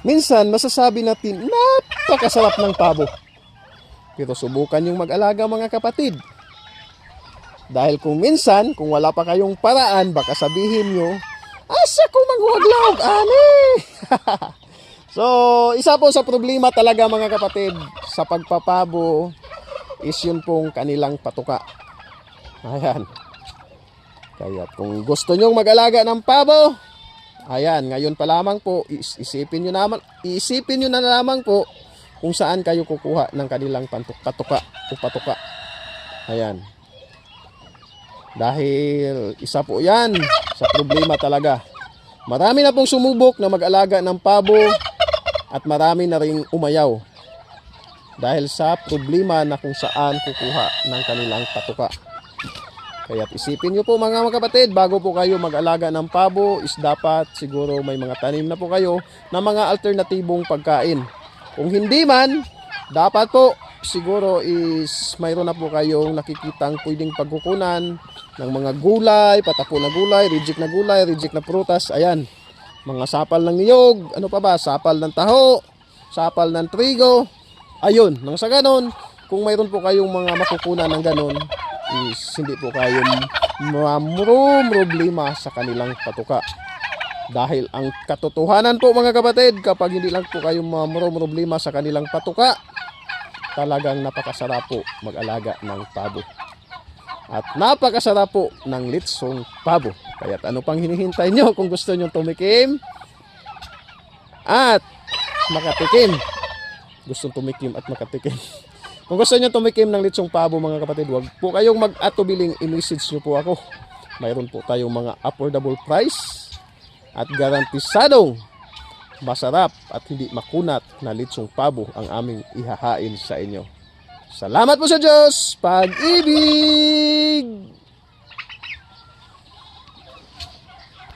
Minsan, masasabi natin, napakasarap ng pabo. Pero subukan yung mag-alaga mga kapatid. Dahil kung minsan, kung wala pa kayong paraan, baka sabihin nyo, asa ko maghuwaglaw, ani? so, isa po sa problema talaga mga kapatid sa pagpapabo is yun pong kanilang patuka. Ayan. Kaya kung gusto nyong mag-alaga ng pabo, ayan, ngayon pa lamang po, is- isipin nyo, naman, isipin nyo na lamang po kung saan kayo kukuha ng kanilang pantuk patuka o patuka. Ayan. Dahil isa po yan sa problema talaga. Marami na pong sumubok na mag-alaga ng pabo at marami na rin umayaw dahil sa problema na kung saan kukuha ng kanilang patuka. Kaya isipin nyo po mga mga kapatid, bago po kayo mag-alaga ng pabo, is dapat siguro may mga tanim na po kayo na mga alternatibong pagkain. Kung hindi man, dapat po siguro is mayroon na po kayong nakikitang pwedeng pagkukunan ng mga gulay, patapo na gulay, reject na gulay, reject na prutas, ayan. Mga sapal ng niyog, ano pa ba, sapal ng taho, sapal ng trigo, ayun, nang sa ganon, kung mayroon po kayong mga makukunan ng ganon, is hindi po kayo problema sa kanilang patuka. Dahil ang katotohanan po mga kapatid, kapag hindi lang po kayo problema sa kanilang patuka, talagang napakasarap po mag-alaga ng pabo. At napakasarap po ng litsong pabo. Kaya't ano pang hinihintay nyo kung gusto nyo tumikim at makatikim. Gustong tumikim at makatikim. Kung gusto nyo tumikim ng litsong pabo mga kapatid, wag po kayong mag-atubiling i-message nyo po ako. Mayroon po tayong mga affordable price at garantisadong masarap at hindi makunat na litsong pabo ang aming ihahain sa inyo. Salamat po sa Diyos! Pag-ibig!